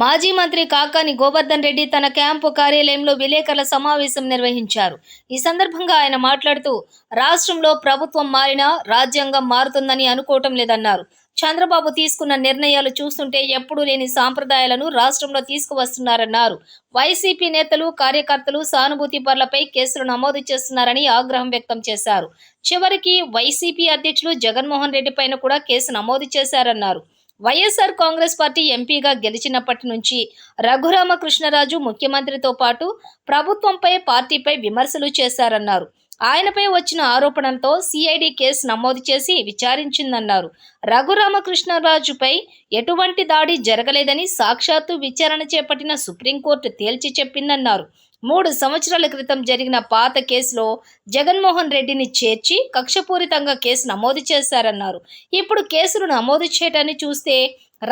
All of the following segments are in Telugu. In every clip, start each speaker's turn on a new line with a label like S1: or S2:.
S1: మాజీ మంత్రి కాకాని గోవర్ధన్ రెడ్డి తన క్యాంపు కార్యాలయంలో విలేకరుల సమావేశం నిర్వహించారు. ఈ సందర్భంగా ఆయన మాట్లాడుతూ రాష్ట్రంలో ప్రభుత్వం మారినా రాజ్యాంగం మారుతుందని అనుకోవటం లేదన్నారు. చంద్రబాబు తీసుకున్న నిర్ణయాలు చూస్తుంటే ఎప్పుడూ లేని సాంప్రదాయాలను రాష్ట్రంలో తీసుకువస్తున్నారన్నారు. వైసీపీ నేతలు కార్యకర్తలు సానుభూతి పరులపై కేసులు నమోదు చేస్తున్నారని ఆగ్రహం వ్యక్తం చేశారు. చివరికి వైసీపీ అధ్యక్షులు జగన్మోహన్ రెడ్డి పైన కూడా కేసు నమోదు చేశారన్నారు. వైఎస్ఆర్ కాంగ్రెస్ పార్టీ ఎంపీగా గెలిచినప్పటి నుంచి రఘురామకృష్ణరాజు ముఖ్యమంత్రితో పాటు ప్రభుత్వంపై పార్టీపై విమర్శలు చేశారన్నారు. ఆయనపై వచ్చిన ఆరోపణలతో సిఐడి కేసు నమోదు చేసి విచారించిందన్నారు. రఘురామకృష్ణరాజుపై ఎటువంటి దాడి జరగలేదని సాక్షాత్తు విచారణ చేపట్టిన సుప్రీంకోర్టు తేల్చి చెప్పిందన్నారు. మూడు సంవత్సరాల క్రితం జరిగిన పాత కేసులో జగన్మోహన్ రెడ్డిని చేర్చి కక్షపూరితంగా కేసు నమోదు చేశారన్నారు. ఇప్పుడు కేసులు నమోదు చేయడాన్ని చూస్తే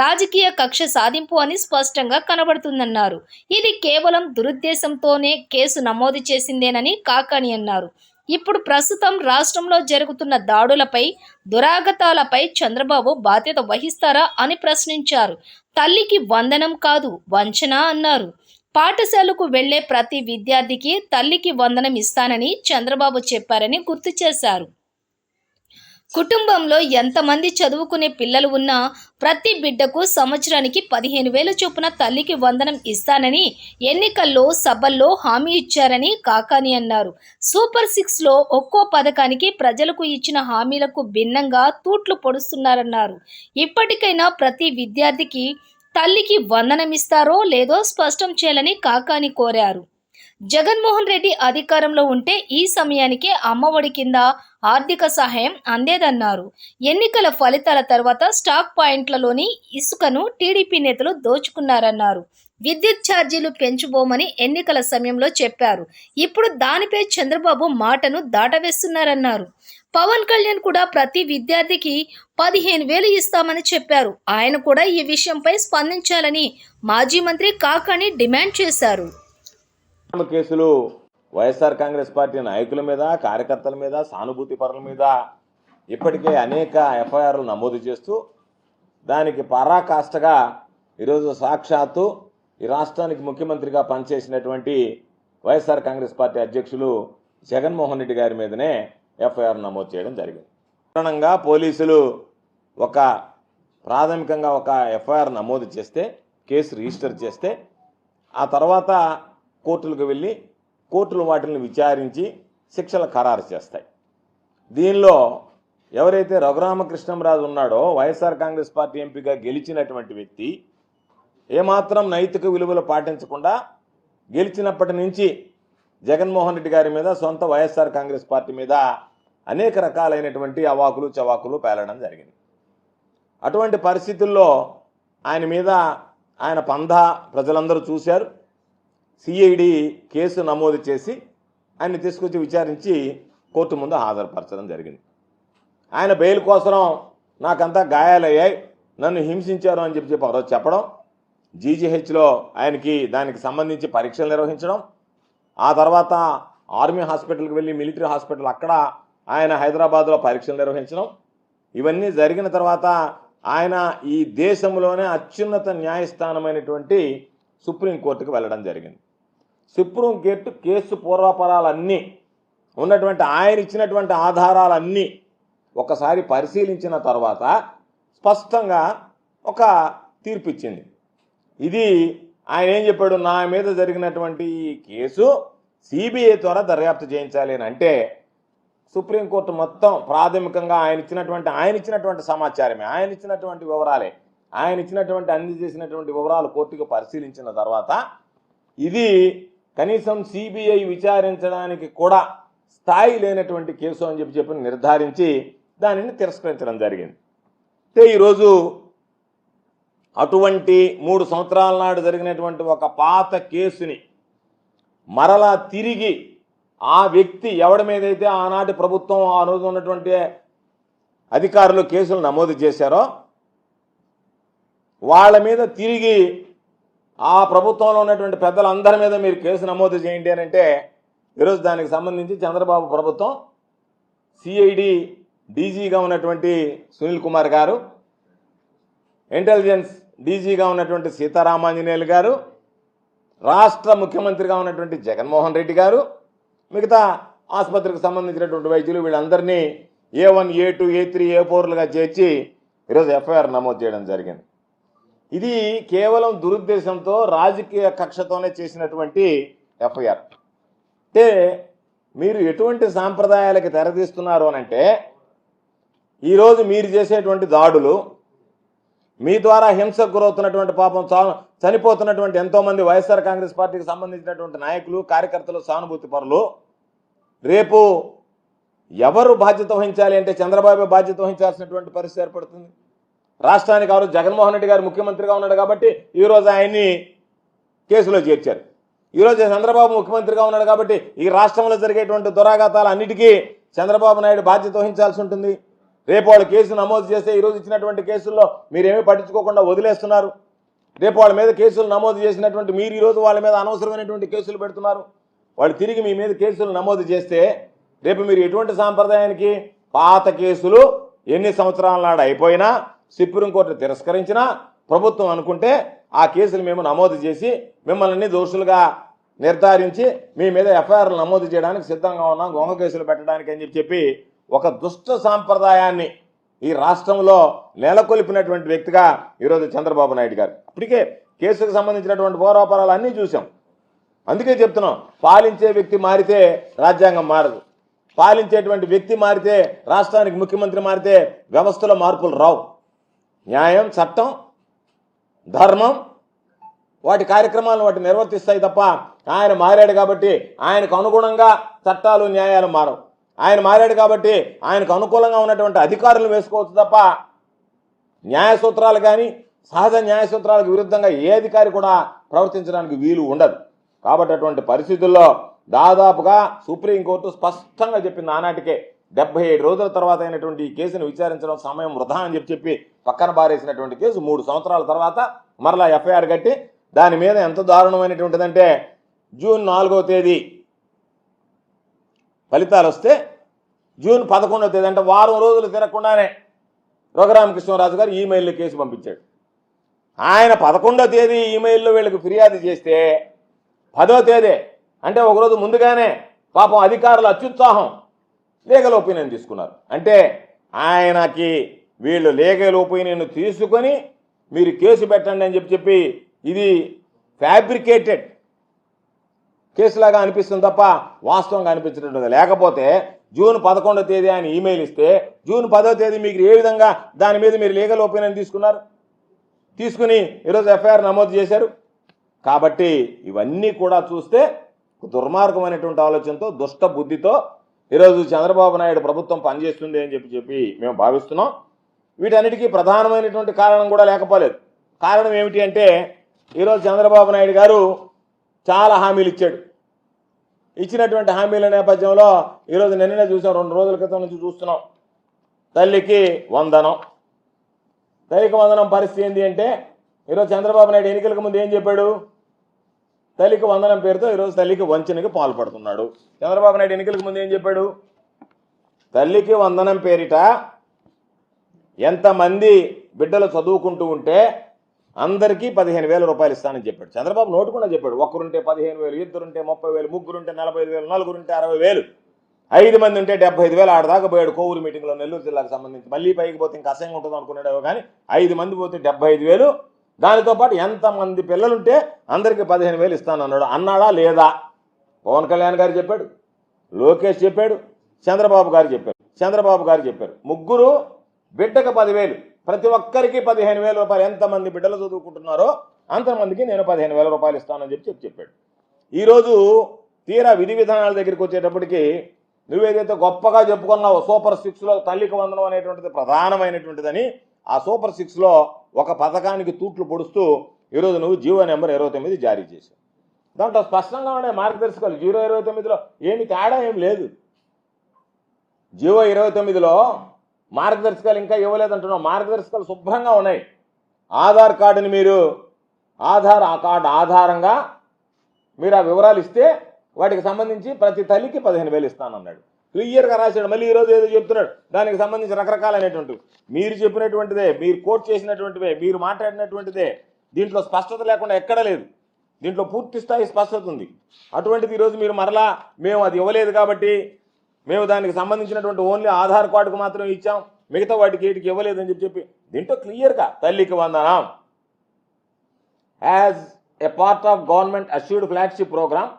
S1: రాజకీయ కక్ష సాధింపు అని స్పష్టంగా కనబడుతుందన్నారు. ఇది కేవలం దురుద్దేశంతోనే కేసు నమోదు చేసిందేనని కాకాని అన్నారు. ఇప్పుడు ప్రస్తుతం రాష్ట్రంలో జరుగుతున్న దాడులపై దురాగతాలపై చంద్రబాబు బాధ్యత వహిస్తారా అని ప్రశ్నించారు. తల్లికి వందనం కాదు వంచన అన్నారు. పాఠశాలకు వెళ్ళే ప్రతి విద్యార్థికి తల్లికి వందనం ఇస్తానని చంద్రబాబు చెప్పారని గుర్తు చేశారు. కుటుంబంలో ఎంతమంది చదువుకునే పిల్లలు ఉన్నా ప్రతి బిడ్డకు సంవత్సరానికి పదిహేను వేల చొప్పున తల్లికి వందనం ఇస్తానని ఎన్నికల్లో సభల్లో హామీ ఇచ్చారని కాకాని అన్నారు. సూపర్ సిక్స్లో ఒక్కో పథకానికి ప్రజలకు ఇచ్చిన హామీలకు భిన్నంగా తూట్లు పొడుస్తున్నారన్నారు. ఇప్పటికైనా ప్రతి విద్యార్థికి తల్లికి వందనమిస్తారో లేదో స్పష్టం చేయాలని కాకాని కోరారు. జగన్మోహన్ రెడ్డి అధికారంలో ఉంటే ఈ సమయానికే అమ్మఒడి కింద ఆర్థిక సహాయం అందేదన్నారు. ఎన్నికల ఫలితాల తర్వాత స్టాక్ పాయింట్లలోని ఇసుకను టీడీపీ నేతలు దోచుకున్నారన్నారు. విద్యుత్ ఛార్జీలు పెంచుబోమని ఎన్నికల సమయంలో చెప్పారు. ఇప్పుడు దానిపై చంద్రబాబు మాటను దాటవేస్తున్నారన్నారు. పవన్ కళ్యాణ్ కూడా ప్రతి విద్యార్థికి పదిహేను వేలు ఇస్తామని చెప్పారు. ఆయన కూడా ఈ విషయంపై స్పందించాలని మాజీ మంత్రి కాకాని డిమాండ్ చేశారు.
S2: కేసులు వైఎస్ఆర్ కాంగ్రెస్ పార్టీ నాయకుల మీద కార్యకర్తల మీద సానుభూతి పరుల మీద ఇప్పటికే అనేక ఎఫ్ఐఆర్లు నమోదు చేస్తూ దానికి పరాకాష్ఠగా ఈరోజు సాక్షాత్తు ఈ రాష్ట్రానికి ముఖ్యమంత్రిగా పనిచేసినటువంటి వైఎస్ఆర్ కాంగ్రెస్ పార్టీ అధ్యక్షులు జగన్మోహన్ రెడ్డి గారి మీదనే ఎఫ్ఐఆర్ నమోదు చేయడం జరిగింది. కారణంగా పోలీసులు ఒక ప్రాథమికంగా ఒక ఎఫ్ఐఆర్ నమోదు చేస్తే కేసు రిజిస్టర్ చేస్తే ఆ తర్వాత కోర్టులకు వెళ్ళి కోర్టులు వాటిని విచారించి శిక్షలు ఖరారు చేస్తాయి. దీనిలో ఎవరైతే రఘురామకృష్ణంరాజు ఉన్నాడో వైఎస్ఆర్ కాంగ్రెస్ పార్టీ ఎంపీగా గెలిచినటువంటి వ్యక్తి ఏమాత్రం నైతిక విలువలు పాటించకుండా గెలిచినప్పటి నుంచి జగన్మోహన్ రెడ్డి గారి మీద సొంత వైఎస్ఆర్ కాంగ్రెస్ పార్టీ మీద అనేక రకాలైనటువంటి అవాకులు చవాకులు పేలడం జరిగింది. అటువంటి పరిస్థితుల్లో ఆయన మీద ఆయన పంధ ప్రజలందరూ చూశారు. సిఐడి కేసు నమోదు చేసి ఆయన తీసుకొచ్చి విచారించి కోర్టు ముందు హాజరుపరచడం జరిగింది. ఆయన బెయిల్ కోసం నాకంతా గాయాలయ్యాయి నన్ను హింసించారు అని చెప్పి చెప్పి ఒకరోజు చెప్పడం జీజీహెచ్లో ఆయనకి దానికి సంబంధించి పరీక్షలు నిర్వహించడం ఆ తర్వాత ఆర్మీ హాస్పిటల్కి వెళ్ళి మిలిటరీ హాస్పిటల్ అక్కడ ఆయన హైదరాబాద్లో పరీక్షలు నిర్వహించడం ఇవన్నీ జరిగిన తర్వాత ఆయన ఈ దేశంలోనే అత్యున్నత న్యాయస్థానమైనటువంటి సుప్రీంకోర్టుకు వెళ్ళడం జరిగింది. సుప్రీం కోర్టు కేసు పూర్వపరాలన్నీ ఉన్నటువంటి ఆయన ఇచ్చినటువంటి ఆధారాలన్నీ ఒకసారి పరిశీలించిన తర్వాత స్పష్టంగా ఒక తీర్పు ఇచ్చింది ఇది ఆయన ఏం చెప్పాడు? నా మీద జరిగినటువంటి ఈ కేసు సిబిఐ ద్వారా దర్యాప్తు చేయించాలి అని అంటే సుప్రీంకోర్టు మొత్తం ప్రాథమికంగా ఆయన ఇచ్చినటువంటి ఆయన ఇచ్చినటువంటి సమాచారమే ఆయన ఇచ్చినటువంటి వివరాలే ఆయన ఇచ్చినటువంటి అందజేసినటువంటి వివరాలు కోర్టుకు పరిశీలించిన తర్వాత ఇది కనీసం సిబిఐ విచారించడానికి కూడా స్థాయి లేనటువంటి కేసు అని చెప్పి చెప్పి నిర్ధారించి దానిని తిరస్కరించడం జరిగింది. అయితే ఈరోజు అటువంటి మూడు సంవత్సరాల నాడు జరిగినటువంటి ఒక పాత కేసుని మరలా తిరిగి ఆ వ్యక్తి ఎవడి మీదైతే ఆనాటి ప్రభుత్వం ఆ రోజు ఉన్నటువంటి అధికారులు కేసులు నమోదు చేశారో వాళ్ళ మీద తిరిగి ఆ ప్రభుత్వంలో ఉన్నటువంటి పెద్దలందరి మీద మీరు కేసు నమోదు చేయండి అని అంటే ఈరోజు దానికి సంబంధించి చంద్రబాబు ప్రభుత్వం సిఐడి డీజీగా ఉన్నటువంటి సునీల్ కుమార్ గారు ఇంటెలిజెన్స్ డీజీగా ఉన్నటువంటి సీతారామాంజనేయులు గారు రాష్ట్ర ముఖ్యమంత్రిగా ఉన్నటువంటి జగన్మోహన్ రెడ్డి గారు మిగతా ఆసుపత్రికి సంబంధించినటువంటి వైద్యులు వీళ్ళందరినీ A one A two A three A ఫోర్లుగా చేర్చి ఈరోజు ఎఫ్ఐఆర్ నమోదు చేయడం జరిగింది. ఇది కేవలం దురుద్దేశంతో రాజకీయ కక్షతోనే చేసినటువంటి ఎఫ్ఐఆర్. అంటే మీరు ఎటువంటి సాంప్రదాయాలకి తెరదీస్తున్నారు అని అంటే ఈరోజు మీరు చేసేటువంటి దాడులు మీ ద్వారా హింసకు గురవుతున్నటువంటి పాపం చా చనిపోతున్నటువంటి ఎంతోమంది వైఎస్ఆర్ కాంగ్రెస్ పార్టీకి సంబంధించినటువంటి నాయకులు కార్యకర్తలు సానుభూతి పరులు రేపు ఎవరు బాధ్యత వహించాలి అంటే చంద్రబాబు బాధ్యత వహించాల్సినటువంటి పరిస్థితి ఏర్పడుతుంది? రాష్ట్రానికి ఎవరు జగన్మోహన్ రెడ్డి గారు ముఖ్యమంత్రిగా ఉన్నాడు కాబట్టి ఈరోజు ఆయన్ని కేసులో చేర్చారు. ఈరోజు చంద్రబాబు ముఖ్యమంత్రిగా ఉన్నాడు కాబట్టి ఈ రాష్ట్రంలో జరిగేటువంటి దురాఘాతాలు అన్నిటికీ చంద్రబాబు నాయుడు బాధ్యత వహించాల్సి ఉంటుంది. రేపు వాళ్ళు కేసు నమోదు చేస్తే ఈరోజు ఇచ్చినటువంటి కేసుల్లో మీరేమీ పట్టించుకోకుండా వదిలేస్తున్నారు. రేపు వాళ్ళ మీద కేసులు నమోదు చేసినటువంటి మీరు ఈరోజు వాళ్ళ మీద అనవసరమైనటువంటి కేసులు పెడుతున్నారు. వాళ్ళు తిరిగి మీ మీద కేసులు నమోదు చేస్తే రేపు మీరు ఎటువంటి సాంప్రదాయానికి పాత కేసులు ఎన్ని సంవత్సరాల నాడు అయిపోయినా సుప్రీంకోర్టు తిరస్కరించినా ప్రభుత్వం అనుకుంటే ఆ కేసులు మేము నమోదు చేసి మిమ్మల్ని దోషులుగా నిర్ధారించి మీ మీద ఎఫ్ఐఆర్లు నమోదు చేయడానికి సిద్ధంగా ఉన్నాం గొంగ కేసులు పెట్టడానికి అని చెప్పి చెప్పి ఒక దుష్ట సాంప్రదాయాన్ని ఈ రాష్ట్రంలో నెలకొల్పినటువంటి వ్యక్తిగా ఈరోజు చంద్రబాబు నాయుడు గారు. అప్పటికే కేసుకు సంబంధించినటువంటి పోరాపారాలు అన్నీ చూసాం అందుకే చెప్తున్నాం పాలించే వ్యక్తి మారితే రాజ్యాంగం మారదు. పాలించేటువంటి వ్యక్తి మారితే రాష్ట్రానికి ముఖ్యమంత్రి మారితే వ్యవస్థలో మార్పులు రావు. న్యాయం చట్టం ధర్మం వాటి కార్యక్రమాలను వాటి నిర్వర్తిస్తాయి తప్ప ఆయన మారాడు కాబట్టి ఆయనకు అనుగుణంగా చట్టాలు న్యాయాలు మారవు. ఆయన మారాడు కాబట్టి ఆయనకు అనుకూలంగా ఉన్నటువంటి అధికారులు వేసుకోవచ్చు తప్ప న్యాయ సూత్రాలు కానీ సహజ న్యాయ సూత్రాలకు విరుద్ధంగా ఏ అధికారి కూడా ప్రవర్తించడానికి వీలు ఉండదు. కాబట్టి అటువంటి పరిస్థితుల్లో దాదాపుగా సుప్రీంకోర్టు స్పష్టంగా చెప్పింది ఆనాటికే. డెబ్బై ఏడు రోజుల తర్వాత అయినటువంటి ఈ కేసును విచారించడం సమయం వృధా అని చెప్పి చెప్పి పక్కన బారేసినటువంటి కేసు మూడు సంవత్సరాల తర్వాత మరలా ఎఫ్ఐఆర్ కట్టి దాని మీద ఎంత దారుణమైనటువంటిదంటే జూన్ నాలుగో తేదీ ఫలితాలు వస్తే జూన్ పదకొండో తేదీ అంటే వారం రోజులు తిరగకుండానే రఘురామకృష్ణరాజు గారు ఈమెయిల్లో కేసు పంపించాడు. ఆయన పదకొండో తేదీ ఈమెయిల్లో వీళ్ళకి ఫిర్యాదు చేస్తే పదో తేదీ అంటే ఒకరోజు ముందుగానే పాపం అధికారుల అత్యుత్సాహం లీగల్ ఒపీనియన్ తీసుకున్నారు. అంటే ఆయనకి వీళ్ళు లీగల్ ఒపీనియన్ తీసుకొని మీరు కేసు పెట్టండి అని చెప్పి చెప్పి ఇది ఫ్యాబ్రికేటెడ్ కేసులాగా అనిపిస్తుంది తప్ప వాస్తవంగా అనిపించడం లేకపోతే జూన్ పదకొండో తేదీ ఆయన ఈమెయిల్ ఇస్తే జూన్ పదో తేదీ మీకు ఏ విధంగా దాని మీద మీరు లీగల్ ఒపీనియన్ తీసుకున్నారు? తీసుకుని ఈరోజు ఎఫ్ఐఆర్ నమోదు చేశారు. కాబట్టి ఇవన్నీ కూడా చూస్తే దుర్మార్గమైనటువంటి ఆలోచనతో దుష్ట బుద్ధితో ఈరోజు చంద్రబాబు నాయుడు ప్రభుత్వం పనిచేస్తుంది అని చెప్పి చెప్పి మేము భావిస్తున్నాం. వీటన్నిటికీ ప్రధానమైనటువంటి కారణం కూడా లేకపోలేదు. కారణం ఏమిటి అంటే ఈరోజు చంద్రబాబు నాయుడు గారు చాలా హామీలు ఇచ్చాడు. ఇచ్చినటువంటి హామీల నేపథ్యంలో ఈరోజు నిన్ననే చూసాం రెండు రోజుల క్రితం నుంచి చూస్తున్నాం. తల్లికి వందనం. తల్లికి వందనం పరిస్థితి ఏంటి అంటే ఈరోజు చంద్రబాబు నాయుడు ఎన్నికలకు ముందు ఏం చెప్పాడు? తల్లికి వందనం పేరుతో ఈరోజు తల్లికి వంచనకి పాల్పడుతున్నాడు చంద్రబాబు నాయుడు ఎన్నికలకు ముందు ఏం చెప్పాడు? తల్లికి వందనం పేరిట ఎంతమంది బిడ్డలు చదువుకుంటూ ఉంటే అందరికీ పదిహేను వేల రూపాయలు ఇస్తానని చెప్పాడు. చంద్రబాబు నోటుకుండా చెప్పాడు. ఒక్కరుంటే పదిహేను వేలు ఇద్దరుంటే ముప్పై వేలు ముగ్గురుంటే నలభై ఐదు వేలు నలుగురుంటే అరవై వేలు. ఐదు మంది ఉంటే డెబ్బై ఐదు వేలు ఆడదాకా పోయాడు కోవూరు మీటింగ్లో నెల్లూరు జిల్లాకు సంబంధించి. మళ్ళీ పైకి పోతే ఇంకా అసహ్యంగా ఉంటుంది అనుకున్నాడు కానీ ఐదు మంది పోతే డెబ్బై ఐదు వేలు దానితో పాటు ఎంతమంది పిల్లలుంటే అందరికీ పదిహేను వేలు ఇస్తాను అన్నాడు. అన్నాడా లేదా? పవన్ కళ్యాణ్ గారు చెప్పాడు. లోకేష్ చెప్పాడు. చంద్రబాబు గారు చెప్పారు. చంద్రబాబు గారు చెప్పారు. ముగ్గురు బిడ్డకు పదివేలు. ప్రతి ఒక్కరికి పదిహేను వేల రూపాయలు. ఎంతమంది బిడ్డలు చదువుకుంటున్నారో అంతమందికి నేను పదిహేను వేల రూపాయలు ఇస్తానని చెప్పి చెప్పి చెప్పాడు. ఈరోజు తీరా విధి విధానాల దగ్గరికి వచ్చేటప్పటికి నువ్వేదైతే గొప్పగా చెప్పుకున్నావో సూపర్ సిక్స్లో తల్లికి వందనం అనేటువంటిది ప్రధానమైనటువంటిదని ఆ సూపర్ సిక్స్లో ఒక పథకానికి తూట్లు పొడుస్తూ ఈరోజు నువ్వు జీవో నెంబర్ ఇరవై తొమ్మిది జారీ చేశావు. దాంట్లో స్పష్టంగా ఉండే మార్గదర్శకాలు జీరో ఇరవై తొమ్మిదిలో ఏమి తేడా ఏం లేదు. జీవో ఇరవై తొమ్మిదిలో మార్గదర్శకాలు ఇంకా ఇవ్వలేదంటున్నాం మార్గదర్శకాలు శుభ్రంగా ఉన్నాయి. ఆధార్ కార్డుని మీరు ఆధార్ ఆ కార్డు ఆధారంగా మీరు ఆ వివరాలు ఇస్తే వాటికి సంబంధించి ప్రతి తల్లికి పదిహేను వేలు ఇస్తానన్నాడు. క్లియర్గా రాశాడు. మళ్ళీ ఈరోజు ఏదో చెప్తున్నాడు. దానికి సంబంధించి రకరకాలైనటువంటి మీరు చెప్పినటువంటిదే మీరు కోట్ చేసినటువంటివే మీరు మాట్లాడినటువంటిదే దీంట్లో స్పష్టత లేకుండా ఎక్కడా లేదు. దీంట్లో పూర్తి స్థాయి స్పష్టత ఉంది. అటువంటిది ఈరోజు మీరు మరలా మేము అది ఇవ్వలేదు కాబట్టి మేము దానికి సంబంధించినటువంటి ఓన్లీ ఆధార్ కార్డుకు మాత్రం ఇచ్చాం. మిగతా వాటికి ఏటికి ఇవ్వలేదని చెప్పి చెప్పి దీంట్లో క్లియర్గా Thalliki Vandanam. As a part of government assured flagship programme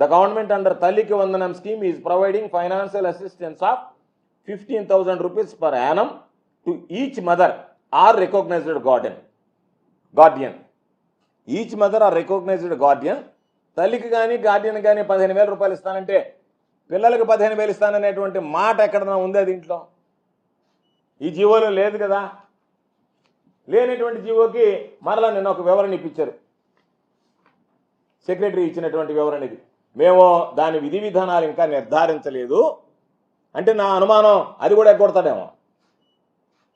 S2: the government under Thalliki Vandanam scheme is providing financial assistance of fifteen thousand rupees per annum to each mother or recognised garden guardian each mother or recognised guardian తల్లికి కానీ గార్డియన్ కానీ పదిహేను వేల రూపాయలు ఇస్తానంటే పిల్లలకు పదిహేను వేలు ఇస్తాననేటువంటి మాట ఎక్కడన్నా ఉందా దీంట్లో? ఈ జీవోలో లేదు కదా. లేనటువంటి జీవోకి మరలా నిన్న ఒక వివరణ ఇప్పించారు. సెక్రటరీ ఇచ్చినటువంటి వివరణ ఇది. మేము దాని విధి విధానాలు ఇంకా నిర్ధారించలేదు. అంటే నా అనుమానం అది కూడా ఎగ్గొడతాడేమో.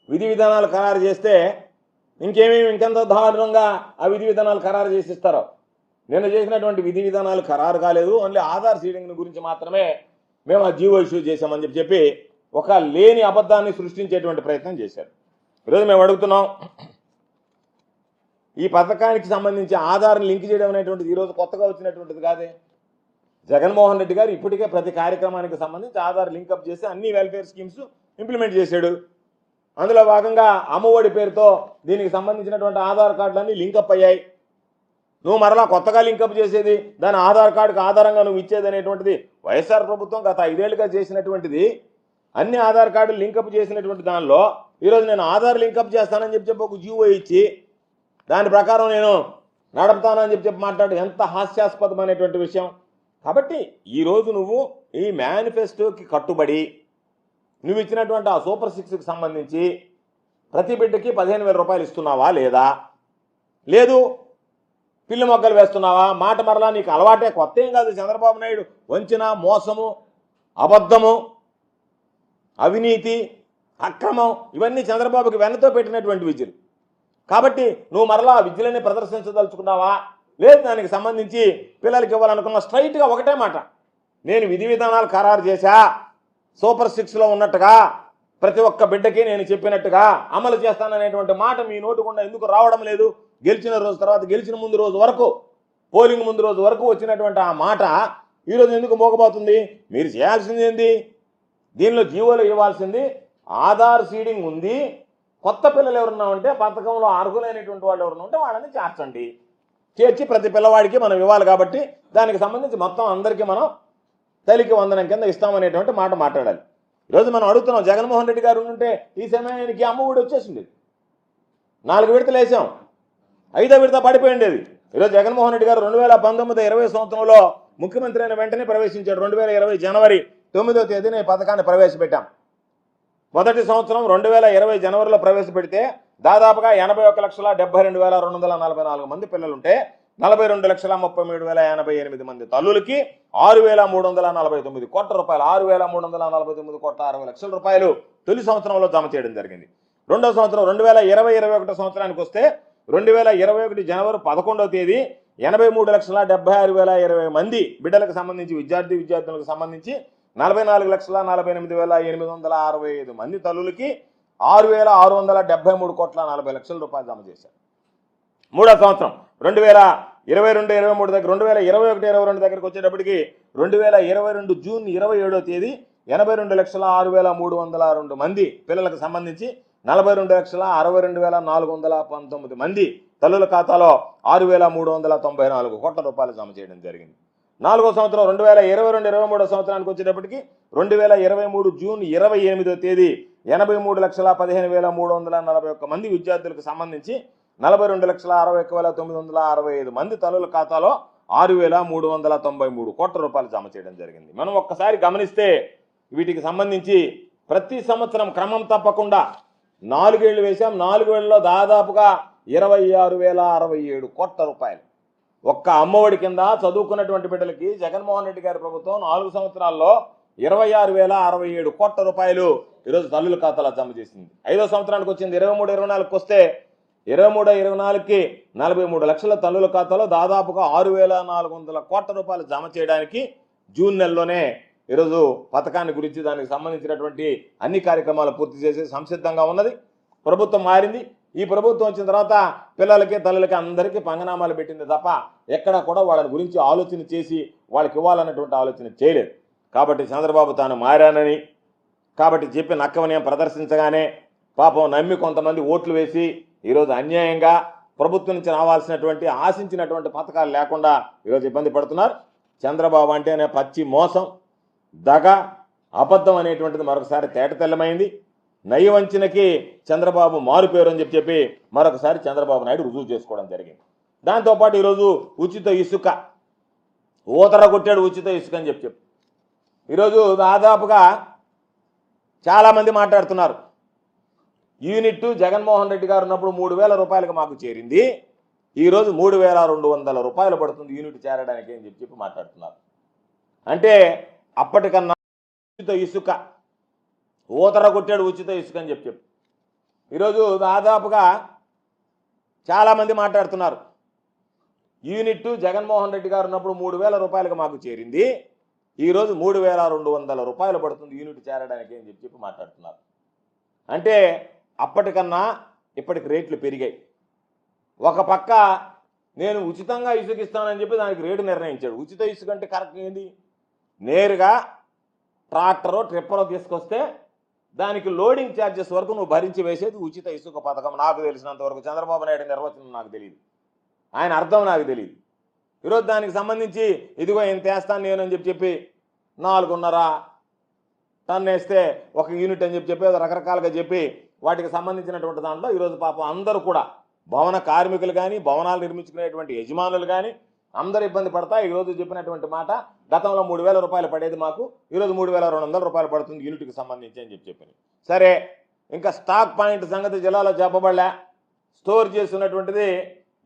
S2: విధి విధానాలు ఖరారు చేస్తే ఇంకేమేమి ఇంకెంత దారుణంగా ఆ విధి విధానాలు ఖరారు చేసిస్తారో. నిన్న చేసినటువంటి విధి విధానాలు ఖరారు కాలేదు. ఓన్లీ ఆధార్ సీడింగ్ గురించి మాత్రమే మేము ఆ జీవో ఇష్యూ చేశామని చెప్పి చెప్పి ఒక లేని అబద్ధాన్ని సృష్టించేటువంటి ప్రయత్నం చేశారు. ఈరోజు మేము అడుగుతున్నాం ఈ పథకానికి సంబంధించి ఆధార్ లింక్ చేయడం అనేటువంటిది ఈరోజు కొత్తగా వచ్చినటువంటిది కాదే? జగన్మోహన్ రెడ్డి గారు ఇప్పటికే ప్రతి కార్యక్రమానికి సంబంధించి ఆధార్ లింకప్ చేసి అన్ని వెల్ఫేర్ స్కీమ్స్ ఇంప్లిమెంట్ చేశాడు. అందులో భాగంగా అమ్మఒడి పేరుతో దీనికి సంబంధించినటువంటి ఆధార్ కార్డులన్నీ లింకప్ అయ్యాయి. నువ్వు మరలా కొత్తగా లింకప్ చేసేది దాని ఆధార్ కార్డుకు ఆధారంగా నువ్వు ఇచ్చేది అనేటువంటిది వైఎస్ఆర్ ప్రభుత్వం గత ఐదేళ్ళుగా చేసినటువంటిది. అన్ని ఆధార్ కార్డులు లింకప్ చేసినటువంటి దానిలో ఈరోజు నేను ఆధార్ లింకప్ చేస్తానని చెప్పి చెప్పి ఒక జీవో ఇచ్చి దాని ప్రకారం నేను నడుపుతానని చెప్పి చెప్పి మాట్లాడు. ఎంత హాస్యాస్పదమైనటువంటి విషయం. కాబట్టి ఈరోజు నువ్వు ఈ మేనిఫెస్టోకి కట్టుబడి నువ్వు ఇచ్చినటువంటి ఆ సూపర్ సిక్స్కి సంబంధించి ప్రతి బిడ్డకి పదిహేను వేల రూపాయలు ఇస్తున్నావా లేదా? లేదు. పిల్లి మొగ్గలు వేస్తున్నావా? మాట మరలా నీకు అలవాటే? కొత్త ఏం కాదు. చంద్రబాబు నాయుడు వంచిన మోసము అబద్ధము అవినీతి అక్రమం ఇవన్నీ చంద్రబాబుకి వెన్నతో పెట్టినటువంటి విద్యలు. కాబట్టి నువ్వు మరలా ఆ విద్యలని ప్రదర్శించదలుచుకున్నావా? లేదు దానికి సంబంధించి పిల్లలకి ఇవ్వాలనుకున్న స్ట్రైట్గా ఒకటే మాట. నేను విధి విధానాలు ఖరారు చేశా సూపర్ సిక్స్లో ఉన్నట్టుగా ప్రతి ఒక్క బిడ్డకి నేను చెప్పినట్టుగా అమలు చేస్తాననేటువంటి మాట మీ నోటుకుండా ఎందుకు రావడం లేదు? గెలిచిన రోజు తర్వాత గెలిచిన ముందు రోజు వరకు పోలింగ్ ముందు రోజు వరకు వచ్చినటువంటి ఆ మాట ఈరోజు ఎందుకు మోగబోతుంది? మీరు చేయాల్సింది ఏంది? దీనిలో జీవోలు ఇవ్వాల్సింది ఆధార్ సీడింగ్ ఉంది. కొత్త పిల్లలు ఎవరన్నా ఉంటే పథకంలో అర్హులైనటువంటి వాళ్ళు ఎవరున్నా ఉంటే వాళ్ళని చేర్చండి. చేర్చి ప్రతి పిల్లవాడికి మనం ఇవ్వాలి కాబట్టి దానికి సంబంధించి మొత్తం అందరికీ మనం తల్లికి వందనం కింద ఇస్తామనేటువంటి మాట మాట్లాడాలి. ఈరోజు మనం అడుగుతున్నాం జగన్మోహన్ రెడ్డి గారు ఉంటే ఈ సమయానికి అమ్మ కూడా వచ్చేసింది. నాలుగు విడతలు వేసాం. ఐదో విడత పడిపోయిండేది. ఈరోజు జగన్మోహన్ రెడ్డి గారు రెండు వేల పంతొమ్మిది ఇరవై సంవత్సరంలో ముఖ్యమంత్రి అయిన వెంటనే ప్రవేశించాడు. రెండు వేల ఇరవై జనవరి తొమ్మిదో తేదీన ఈ పథకాన్ని ప్రవేశపెట్టాం. మొదటి సంవత్సరం రెండు వేల ఇరవై జనవరిలో ప్రవేశపెడితే దాదాపుగా ఎనభై ఒక లక్షల డెబ్బై రెండు వేల రెండు వందల నలభై నాలుగు మంది పిల్లలుంటే నలభై రెండు లక్షల ముప్పై మూడు వేల ఎనభై ఎనిమిది మంది తల్లులకి ఆరు వేల మూడు వందల నలభై తొమ్మిది కోట్ల రూపాయలు. ఆరు వేల మూడు వందల నలభై తొమ్మిది కోట్ల అరవై లక్షల రూపాయలు తొలి సంవత్సరంలో జమ చేయడం జరిగింది. రెండో సంవత్సరం రెండు వేల ఇరవై ఇరవై ఒకటో సంవత్సరానికి వస్తే రెండు వేల ఇరవై ఒకటి జనవరి పదకొండవ తేదీ ఎనభై మూడు లక్షల డెబ్బై ఆరు వేల ఇరవై మంది బిడ్డలకు సంబంధించి విద్యార్థి విద్యార్థులకు సంబంధించి నలభై నాలుగు లక్షల నలభై ఎనిమిది వేల ఎనిమిది వందల అరవై ఐదు మంది తల్లులకి ఆరు వేల ఆరు వందల డెబ్బై మూడు కోట్ల నలభై లక్షల రూపాయలు జమ చేశారు. మూడో సంవత్సరం రెండు వేల ఇరవై రెండు ఇరవై మూడు దగ్గర రెండు వేల ఇరవై ఒకటి ఇరవై రెండు దగ్గరకు వచ్చేటప్పటికి రెండు వేల ఇరవై రెండు జూన్ ఇరవై ఏడో తేదీ ఎనభై రెండు లక్షల ఆరు వేల మూడు వందల రెండు మంది పిల్లలకు సంబంధించి నలభై రెండు లక్షల అరవై రెండు వేల నాలుగు వందల పంతొమ్మిది మంది తల్లుల ఖాతాలో ఆరు వేల మూడు వందల తొంభై నాలుగు కోట్ల రూపాయలు జమ చేయడం జరిగింది. నాలుగో సంవత్సరం రెండు వేల ఇరవై రెండు ఇరవై మూడో సంవత్సరానికి వచ్చేటప్పటికి రెండు వేల ఇరవై మూడు జూన్ ఇరవై ఎనిమిదో తేదీ ఎనభై మూడు లక్షల పదిహేను వేల మూడు వందల నలభై ఒక్క మంది విద్యార్థులకు సంబంధించి నలభై రెండు లక్షల అరవై ఒక్క వేల తొమ్మిది వందల అరవై ఐదు మంది తల్లుల ఖాతాలో ఆరు వేల మూడు వందల తొంభై మూడు కోట్ల రూపాయలు జమ చేయడం జరిగింది. మనం ఒక్కసారి గమనిస్తే వీటికి సంబంధించి ప్రతి సంవత్సరం క్రమం తప్పకుండా నాలుగేళ్ళు వేసాం నాలుగేళ్ళలో దాదాపుగా ఇరవై ఆరు వేల అరవై ఏడు కోట్ల రూపాయలు. ఒక్క అమ్మఒడి కింద చదువుకున్నటువంటి బిడ్డలకి జగన్మోహన్ రెడ్డి గారి ప్రభుత్వం నాలుగు సంవత్సరాల్లో ఇరవై ఆరు వేల అరవై ఏడు కోట్ల రూపాయలు ఈరోజు తల్లుల ఖాతాలో జమ చేసింది. ఐదో సంవత్సరానికి వచ్చింది ఇరవై మూడు ఇరవై నాలుగుకి వస్తే ఇరవై మూడు ఇరవై నాలుగుకి నలభై మూడు లక్షల తల్లుల ఖాతాలో దాదాపుగా ఆరు వేల నాలుగు వందల కోట్ల రూపాయలు జమ చేయడానికి జూన్ నెలలోనే ఈరోజు పథకాన్ని గురించి దానికి సంబంధించినటువంటి అన్ని కార్యక్రమాలు పూర్తి చేసి సంసిద్ధంగా ఉన్నది. ప్రభుత్వం మారింది. ఈ ప్రభుత్వం వచ్చిన తర్వాత పిల్లలకి తల్లులకి అందరికీ పంగనామాలు పెట్టింది తప్ప ఎక్కడ కూడా వాళ్ళని గురించి ఆలోచన చేసి వాళ్ళకి ఇవ్వాలన్నటువంటి ఆలోచన చేయలేదు. కాబట్టి చంద్రబాబు తాను మారానని కాబట్టి చెప్పి నక్కవని ప్రదర్శించగానే పాపం నమ్మి కొంతమంది ఓట్లు వేసి ఈరోజు అన్యాయంగా ప్రభుత్వం నుంచి రావాల్సినటువంటి ఆశించినటువంటి పథకాలు లేకుండా ఈరోజు ఇబ్బంది పడుతున్నారు. చంద్రబాబు అంటేనే పచ్చి మోసం దగ అబద్ధం అనేటువంటిది మరొకసారి తేటతెల్లమైంది. నయవంచనకి చంద్రబాబు మారు పేరు అని చెప్పి చెప్పి మరొకసారి చంద్రబాబు నాయుడు రుజువు చేసుకోవడం జరిగింది. దాంతోపాటు ఈరోజు ఉచిత ఇసుక ఊతర కొట్టాడు ఉచిత ఇసుక అని చెప్పి చెప్పి. ఈరోజు దాదాపుగా చాలామంది మాట్లాడుతున్నారు. యూనిట్ జగన్మోహన్ రెడ్డి గారు ఉన్నప్పుడు మూడు వేల రూపాయలకు మాకు చేరింది. ఈరోజు మూడు వేల రెండు వందల రూపాయలు పడుతుంది యూనిట్ చేరడానికి అని చెప్పి చెప్పి మాట్లాడుతున్నారు. అంటే అప్పటికన్నా ఉచిత ఇసుక ఊతర కొట్టాడు ఉచిత ఇసుక అని చెప్పి చెప్పు. ఈరోజు దాదాపుగా చాలామంది మాట్లాడుతున్నారు. యూనిట్ జగన్మోహన్ రెడ్డి గారు ఉన్నప్పుడు మూడు వేల రూపాయలకు మాకు చేరింది. ఈరోజు మూడు వేల రెండు వందల రూపాయలు పడుతుంది యూనిట్ చేరడానికి అని చెప్పి చెప్పి మాట్లాడుతున్నారు. అంటే అప్పటికన్నా ఇప్పటికి రేట్లు పెరిగాయి. ఒక పక్క నేను ఉచితంగా ఇసుక ఇస్తానని చెప్పి దానికి రేటు నిర్ణయించాడు. ఉచిత ఇసుక అంటే కరెక్ట్ ఏంది? నేరుగా ట్రాక్టరో ట్రిప్పరో తీసుకొస్తే దానికి లోడింగ్ ఛార్జెస్ వరకు నువ్వు భరించి వేసేది ఉచిత ఇసుక పథకం. నాకు తెలిసినంత వరకు చంద్రబాబు నాయుడు నిర్వచనం నాకు తెలియదు. ఆయన అర్థం నాకు తెలియదు. ఈరోజు దానికి సంబంధించి ఇదిగో ఇంత వేస్తాను నేను అని చెప్పి చెప్పి నాలుగున్నర టన్ వేస్తే ఒక యూనిట్ అని చెప్పి చెప్పి రకరకాలుగా చెప్పి వాటికి సంబంధించినటువంటి దాంట్లో ఈరోజు పాపం అందరూ కూడా భవన కార్మికులు కానీ భవనాలు నిర్మించుకునేటువంటి యజమానులు కానీ అందరూ ఇబ్బంది పడతా ఈరోజు చెప్పినటువంటి మాట గతంలో మూడు వేల రూపాయలు పడేది మాకు ఈరోజు మూడు వేల రెండు వందల రూపాయలు పడుతుంది యూనిట్కి సంబంధించి అని చెప్పి చెప్పింది సరే ఇంకా స్టాక్ పాయింట్ సంగతి జిల్లాలో చెప్పబడలే. స్టోర్ చేస్తున్నటువంటిది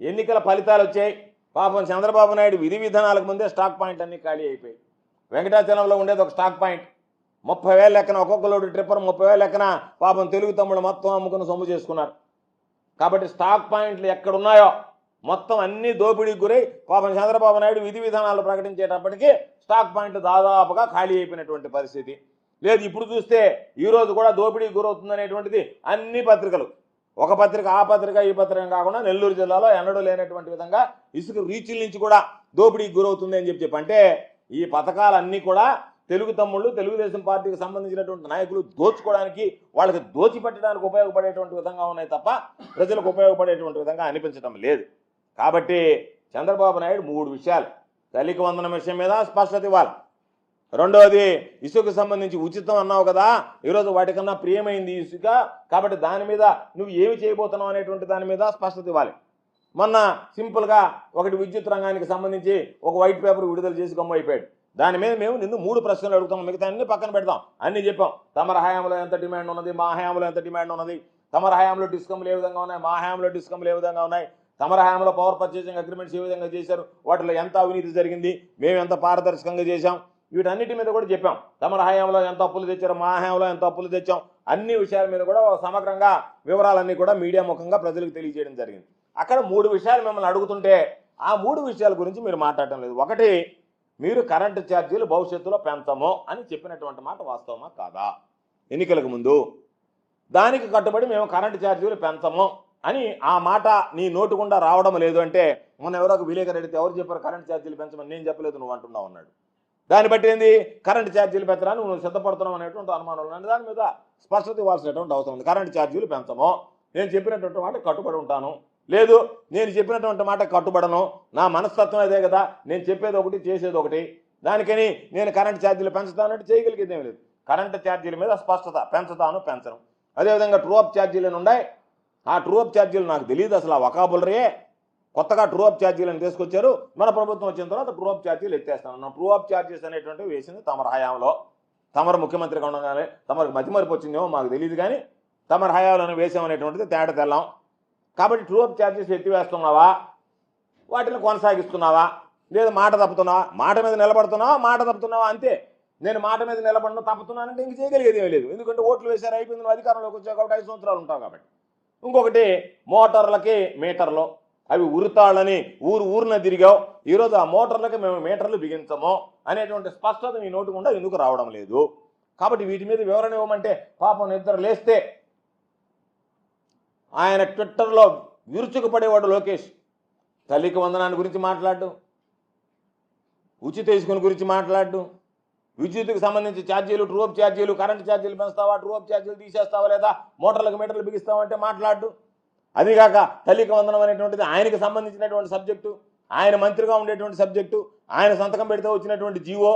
S2: ఎన్నికల ఫలితాలు వచ్చాయి. పాపం చంద్రబాబు నాయుడు విధి విధానాలకు ముందే స్టాక్ పాయింట్ అన్ని ఖాళీ అయిపోయాయి. వెంకటాచలంలో ఉండేది ఒక స్టాక్ పాయింట్. ముప్పై వేల లెక్కన ఒక్కొక్క లోడు ట్రిప్పర్ ముప్పై వేల లెక్కన పాపం తెలుగు తమ్ముడు మొత్తం అమ్ముకుని సొమ్ము చేసుకున్నారు. కాబట్టి స్టాక్ పాయింట్లు ఎక్కడున్నాయో మొత్తం అన్ని దోపిడీకి గురై పాపం చంద్రబాబు నాయుడు విధి విధానాలు ప్రకటించేటప్పటికీ స్టాక్ పాయింట్ దాదాపుగా ఖాళీ అయిపోయినటువంటి పరిస్థితి. లేదు ఇప్పుడు చూస్తే ఈరోజు కూడా దోపిడీకి గురవుతుందనేటువంటిది అన్ని పత్రికలు. ఒక పత్రిక ఆ పత్రిక ఈ పత్రిక కాకుండా నెల్లూరు జిల్లాలో ఎన్నడూ లేనటువంటి విధంగా ఇసుక రీచిల్ నుంచి కూడా దోపిడీకి గురవుతుంది అని చెప్పి ఈ పథకాలన్నీ కూడా తెలుగు తమ్ముళ్ళు తెలుగుదేశం పార్టీకి సంబంధించినటువంటి నాయకులు దోచుకోవడానికి వాళ్ళకి దోచిపెట్టడానికి ఉపయోగపడేటువంటి విధంగా ఉన్నాయి తప్ప ప్రజలకు ఉపయోగపడేటువంటి విధంగా అనిపించడం లేదు. కాబట్టి చంద్రబాబు నాయుడు మూడు విషయాలు. తల్లికి వందన విషయం మీద స్పష్టత ఇవ్వాలి. రెండవది ఇసుకు సంబంధించి ఉచితం అన్నావు కదా ఈరోజు వాటికన్నా ప్రియమైంది ఇసుక కాబట్టి దాని మీద నువ్వు ఏమి చేయబోతున్నావు అనేటువంటి దాని మీద స్పష్టత ఇవ్వాలి. మొన్న సింపుల్గా ఒకటి విద్యుత్ రంగానికి సంబంధించి ఒక వైట్ పేపర్ విడుదల చేసి గమ్ము అయిపోయాడు. దాని మీద మేము నిన్ను మూడు ప్రశ్నలు అడుగుతాం మిగతా అన్ని పక్కన పెడతాం. అన్ని చెప్పాం. తమర హయాంలో ఎంత డిమాండ్ ఉన్నది? మా హయాంలో ఎంత డిమాండ్ ఉన్నది? తమర హయాంలో డిస్కమ్లు ఏ విధంగా ఉన్నాయి? మా హయాంలో డిస్కమ్లు ఏ విధంగా ఉన్నాయి? తమర హయాంలో పవర్ పర్చేసింగ్ అగ్రిమెంట్స్ ఏ విధంగా చేశారు? వాటిలో ఎంత అవినీతి జరిగింది? మేము ఎంత పారదర్శకంగా చేశాం? వీటన్నిటి మీద కూడా చెప్పాం. తమర హయాంలో ఎంత అప్పులు తెచ్చారు మా హయాంలో ఎంత అప్పులు తెచ్చాం? అన్ని విషయాల మీద కూడా సమగ్రంగా వివరాలన్నీ కూడా మీడియా ముఖంగా ప్రజలకు తెలియజేయడం జరిగింది. అక్కడ మూడు విషయాలు మిమ్మల్ని అడుగుతుంటే ఆ మూడు విషయాల గురించి మీరు మాట్లాడటం లేదు. ఒకటి మీరు కరెంటు ఛార్జీలు భవిష్యత్తులో పెంచము అని చెప్పినటువంటి మాట వాస్తవమా కాదా? ఎన్నికలకు ముందు దానికి కట్టుబడి మేము కరెంటు ఛార్జీలు పెంచము. అని ఆ మాట నీ నోటు గుండా రావడం లేదు అంటే మొన్న ఎవరో ఒక విలేకరు అడిగితే ఎవరు చెప్పారు కరెంటు ఛార్జీలు పెంచమని? నేను చెప్పలేదు నువ్వు అంటున్నావు అన్నాడు. దాన్ని బట్టి ఏంది? కరెంటు ఛార్జీలు పెంచడానికి నువ్వు సిద్ధపడుతున్నావు అనేటువంటి అనుమానాలు అంటే దాని మీద స్పష్టత ఇవ్వాల్సినటువంటి అవసరం ఉంది. కరెంటు ఛార్జీలు పెంచము. నేను చెప్పినటువంటి మాట కట్టుబడి ఉంటాను. లేదు నేను చెప్పినటువంటి మాట కట్టుబడను. నా మనస్తత్వం అదే కదా. నేను చెప్పేది ఒకటి చేసేది ఒకటి. దానికని నేను కరెంట్ ఛార్జీలు పెంచుతానంటే చేయగలిగేది ఏమి లేదు. కరెంటు ఛార్జీల మీద స్పష్టత. పెంచుతాను పెంచను. అదేవిధంగా ట్రూ అప్ ఛార్జీలు ఉన్నాయి ఆ ట్రూ అప్ ఛార్జీలు నాకు తెలియదు అసలు ఆ వకాబులరే కొత్తగా ట్రూ అప్ ఛార్జీలను తీసుకొచ్చారు. మన ప్రభుత్వం వచ్చిన తర్వాత ట్రూ అప్ ఛార్జీలు ఎత్తేస్తాను. ట్రూ అప్ ఛార్జెస్ అనేటువంటివి వేసింది తమర హయాంలో. తమరు ముఖ్యమంత్రిగా ఉండగానే తమరికి మతిమరుపు వచ్చిందేమో మాకు తెలియదు కానీ తమరు హయాంలో వేసామనేటువంటిది తేట తెల్లం. కాబట్టి ట్రూ అప్ ఛార్జెస్ ఎత్తివేస్తున్నావా? వాటిని కొనసాగిస్తున్నావా? లేదా మాట తప్పుతున్నావా? మాట మీద నిలబడుతున్నావా? మాట తప్పుతున్నావా? అంతే. నేను మాట మీద నిలబడిన తప్పుతున్నానంటే ఇంక చేయగలిగేది ఏమీ లేదు. ఎందుకంటే ఓట్లు వేశారు అయిపోయింది నువ్వు అధికారంలోకి వచ్చావు కాబట్టి ఐదు సంవత్సరాలు ఉంటావు కాబట్టి. ఇంకొకటి మోటార్లకి మీటర్లు. అవి ఉరుతాళ్ళని ఊరు ఊరిన తిరిగావు. ఈరోజు ఆ మోటార్లకి మేము మీటర్లు బిగించము అనేటువంటి స్పష్టత మీ నోటు కూడా ఎందుకు రావడం లేదు? కాబట్టి వీటి మీద వివరణ ఇవ్వమంటే పాపం నిద్ర లేస్తే ఆయన ట్విట్టర్లో విరుచుకుపడేవాడు లోకేష్. తల్లికి వందనాన్ని గురించి మాట్లాడు. ఉచిత తీసుకుని గురించి మాట్లాడు. విద్యుత్తుకు సంబంధించి ఛార్జీలు ట్రూప్ ఛార్జీలు కరెంట్ ఛార్జీలు పెంచుతావా ట్రూప్ ఛార్జీలు తీసేస్తావా లేదా మోటార్లకు మీటర్లు బిగిస్తావంటే మాట్లాడు. అదిగాక తల్లికి వందనం అనేటువంటిది ఆయనకి సంబంధించినటువంటి సబ్జెక్టు ఆయన మంత్రిగా ఉండేటువంటి సబ్జెక్టు ఆయన సంతకం పెడితే వచ్చినటువంటి జీవో.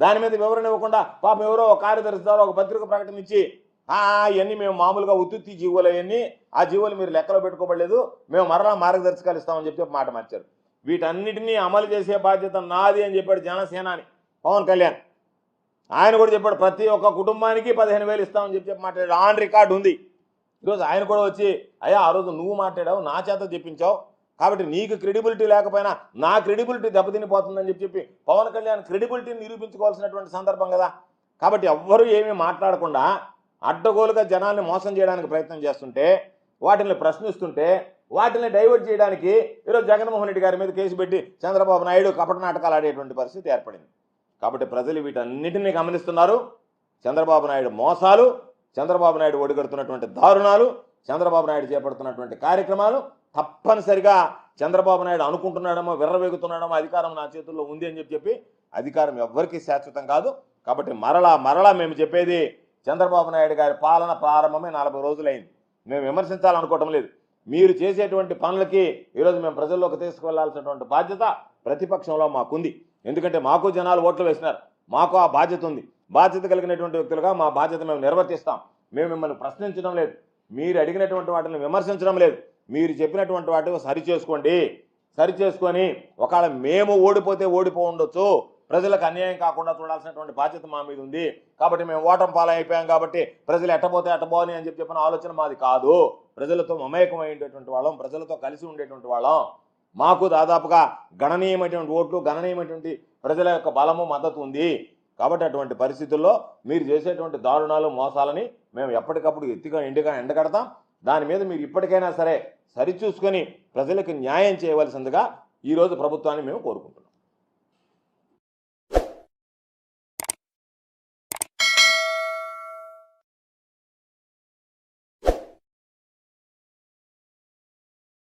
S2: దాని మీద వివరణ ఇవ్వకుండా పాపం ఎవరో ఒక కార్యదర్శి ద్వారా ఒక పత్రిక ప్రకటన ఇచ్చి "ఆ, ఇవన్నీ మేము మామూలుగా ఉత్తుత్తి జీవోలు అవన్నీ ఆ జీవోలు మీరు లెక్కలో పెట్టుకోబడలేదు మేము మరలా మార్గదర్శకాలు ఇస్తామని చెప్పి మాట మార్చారు. వీటన్నిటినీ అమలు చేసే బాధ్యత నాది అని చెప్పాడు జనసేనాని పవన్ కళ్యాణ్. ఆయన కూడా చెప్పాడు ప్రతి ఒక్క కుటుంబానికి పదిహేను వేలు ఇస్తామని చెప్పి చెప్పి మాట్లాడాడు. ఆన్ రికార్డు ఉంది. ఈరోజు ఆయన కూడా వచ్చి అయ్యా ఆ రోజు నువ్వు మాట్లాడావు నా చేత చెప్పించావు. కాబట్టి నీకు క్రెడిబిలిటీ లేకపోయినా నా క్రెడిబిలిటీ దెబ్బతినిపోతుందని చెప్పి చెప్పి పవన్ కళ్యాణ్ క్రెడిబిలిటీని నిరూపించుకోవాల్సినటువంటి సందర్భం కదా. కాబట్టి ఎవ్వరూ ఏమీ మాట్లాడకుండా అడ్డగోలుగా జనాల్ని మోసం చేయడానికి ప్రయత్నం చేస్తుంటే వాటిని ప్రశ్నిస్తుంటే వాటిని డైవర్ట్ చేయడానికి ఈరోజు జగన్మోహన్ రెడ్డి గారి మీద కేసు పెట్టి చంద్రబాబు నాయుడు కపట నాటకాలు ఆడేటువంటి పరిస్థితి ఏర్పడింది. కాబట్టి ప్రజలు వీటన్నిటినీ గమనిస్తున్నారు. చంద్రబాబు నాయుడు మోసాలు చంద్రబాబు నాయుడు ఒడిగడుతున్నటువంటి దారుణాలు చంద్రబాబు నాయుడు చేపడుతున్నటువంటి కార్యక్రమాలు తప్పనిసరిగా చంద్రబాబు నాయుడు అనుకుంటున్నాడమో విర్రవేగుతున్నాడమో అధికారం నా చేతుల్లో ఉంది అని చెప్పి చెప్పి అధికారం ఎవ్వరికీ శాశ్వతం కాదు. కాబట్టి మరలా మరలా మేము చెప్పేది చంద్రబాబు నాయుడు గారి పాలన ప్రారంభమే నలభై రోజులైంది. మేము విమర్శించాలనుకోవటం లేదు. మీరు చేసేటువంటి పనులకి ఈరోజు మేము ప్రజల్లోకి తీసుకువెళ్ళాల్సినటువంటి బాధ్యత ప్రతిపక్షంలో మాకుంది. ఎందుకంటే మాకు జనాలు ఓట్లు వేసినారు. మాకు ఆ బాధ్యత ఉంది. బాధ్యత కలిగినటువంటి వ్యక్తులుగా మా బాధ్యత మేము నిర్వర్తిస్తాం. మేము మిమ్మల్ని ప్రశ్నించడం లేదు. మీరు అడిగినటువంటి వాటిని విమర్శించడం లేదు. మీరు చెప్పినటువంటి వాటిని సరి చేసుకోండి సరి చేసుకొని ఒకవేళ మేము ఓడిపోతే ఓడిపో ఉండొచ్చు. ప్రజలకు అన్యాయం కాకుండా చూడాల్సినటువంటి బాధ్యత మా మీద ఉంది. కాబట్టి మేము ఓటం పాలైపోయాం కాబట్టి ప్రజలు ఎట్టపోతే ఎట్టబోని అని చెప్పి చెప్పిన ఆలోచన మాది కాదు. ప్రజలతో మమేకమైనటువంటి వాళ్ళం. ప్రజలతో కలిసి ఉండేటువంటి వాళ్ళం. మాకు దాదాపుగా గణనీయమైనటువంటి ఓట్లు గణనీయమైనటువంటి ప్రజల యొక్క బలము మద్దతు ఉంది. కాబట్టి అటువంటి పరిస్థితుల్లో మీరు చేసేటువంటి దారుణాలు మోసాలని మేము ఎప్పటికప్పుడు ఎత్తిగా ఎండుగా ఎండగడతాం. దాని మీద మీరు ఇప్పటికైనా సరే సరిచూసుకొని ప్రజలకు న్యాయం చేయవలసిందిగా ఈరోజు ప్రభుత్వాన్ని మేము కోరుకుంటున్నాం.